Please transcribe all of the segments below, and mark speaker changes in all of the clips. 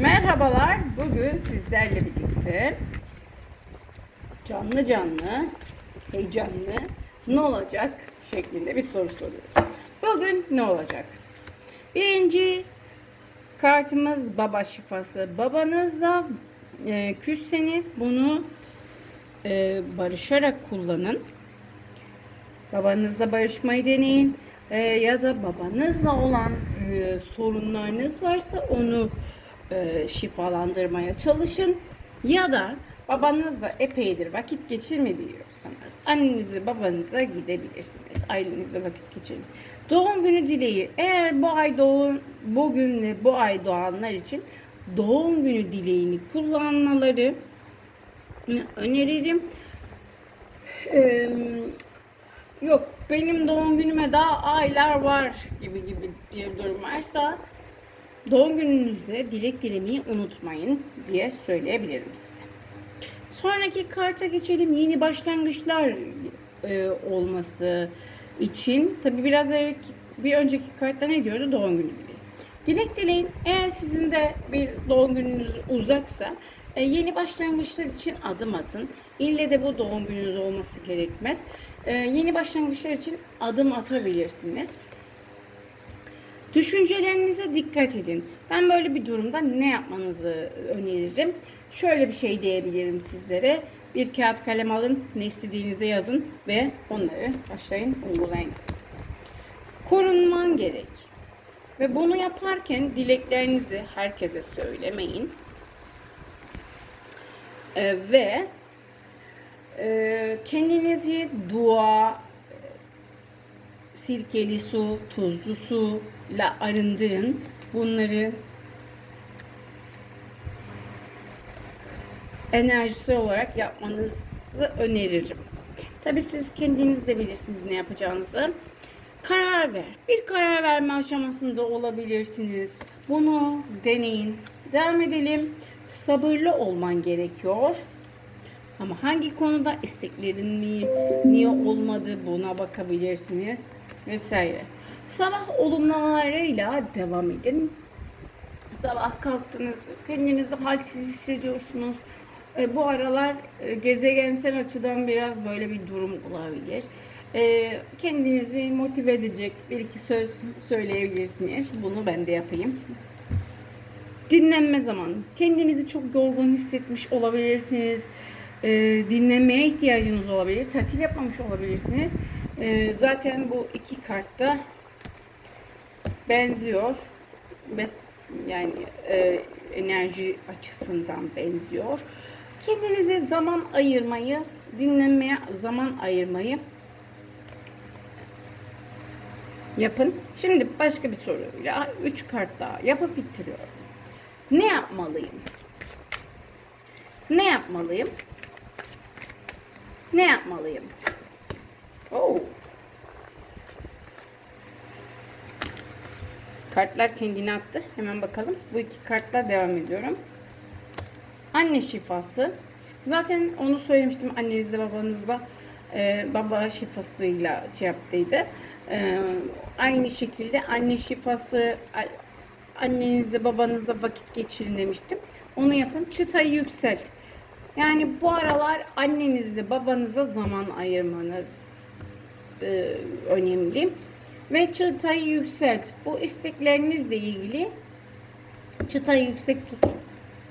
Speaker 1: Merhabalar. Bugün sizlerle birlikte canlı canlı, heyecanlı ne olacak şeklinde bir soru soruyoruz. Bugün ne olacak? Birinci kartımız baba şifası. Babanızla e, küsseniz bunu e, barışarak kullanın. Babanızla barışmayı deneyin. E, ya da babanızla olan e, sorunlarınız varsa onu e, şifalandırmaya çalışın. Ya da babanızla epeydir vakit geçirmediyorsanız annenizi babanıza gidebilirsiniz. Ailenizle vakit geçirin. Doğum günü dileği. Eğer bu ay doğum, bugün ve bu ay doğanlar için doğum günü dileğini kullanmaları öneririm. Eee yok benim doğum günüme daha aylar var gibi gibi bir durum varsa doğum gününüzde dilek dilemeyi unutmayın diye söyleyebilirim size. Sonraki karta geçelim. Yeni başlangıçlar e, olması için tabi biraz evvelki, bir önceki kartta ne diyordu? Doğum günü dileği. Dilek dileyin. Eğer sizin de bir doğum gününüz uzaksa e, yeni başlangıçlar için adım atın. İlle de bu doğum gününüz olması gerekmez. E, yeni başlangıçlar için adım atabilirsiniz. Düşüncelerinize dikkat edin. Ben böyle bir durumda ne yapmanızı öneririm? Şöyle bir şey diyebilirim sizlere. Bir kağıt kalem alın, ne istediğinizi yazın ve onları başlayın uygulayın. Korunman gerek. Ve bunu yaparken dileklerinizi herkese söylemeyin. Ee, ve e, kendinizi dua, sirkeli su, tuzlu su ile arındırın. Bunları enerjisel olarak yapmanızı öneririm. Tabi siz kendiniz de bilirsiniz ne yapacağınızı. Karar ver. Bir karar verme aşamasında olabilirsiniz. Bunu deneyin. Devam edelim. Sabırlı olman gerekiyor. Ama hangi konuda isteklerin mi, niye olmadı buna bakabilirsiniz vesaire. Sabah olumlamalarıyla devam edin. Sabah kalktınız, kendinizi halsiz hissediyorsunuz. E, bu aralar e, gezegensel açıdan biraz böyle bir durum olabilir. E, kendinizi motive edecek bir iki söz söyleyebilirsiniz. Bunu ben de yapayım. Dinlenme zamanı. Kendinizi çok yorgun hissetmiş olabilirsiniz. E, dinlenmeye ihtiyacınız olabilir. Tatil yapmamış olabilirsiniz. E, zaten bu iki kartta benziyor. Bes yani e, enerji açısından benziyor. Kendinize zaman ayırmayı, dinlenmeye zaman ayırmayı yapın. Şimdi başka bir soruyla 3 kart daha yapıp bitiriyorum. Ne yapmalıyım? Ne yapmalıyım? Ne yapmalıyım? Oh. Kartlar kendini attı. Hemen bakalım. Bu iki kartla devam ediyorum. Anne şifası. Zaten onu söylemiştim annenizle babanızla e, baba şifasıyla şey yaptıydı. E, aynı şekilde anne şifası annenizle babanızla vakit geçirin demiştim. Onu yapın. Çıtayı yükselt. Yani bu aralar annenizle babanıza zaman ayırmanız e, önemli. Ve çıtayı yükselt. Bu isteklerinizle ilgili çıtayı yüksek tut.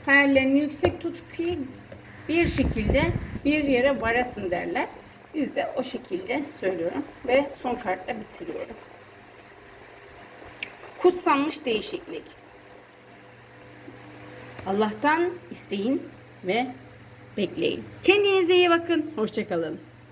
Speaker 1: Hayallerini yüksek tut ki bir şekilde bir yere varasın derler. Biz de o şekilde söylüyorum. Ve son kartla bitiriyorum. Kutsanmış değişiklik. Allah'tan isteyin ve bekleyin. Kendinize iyi bakın. Hoşçakalın.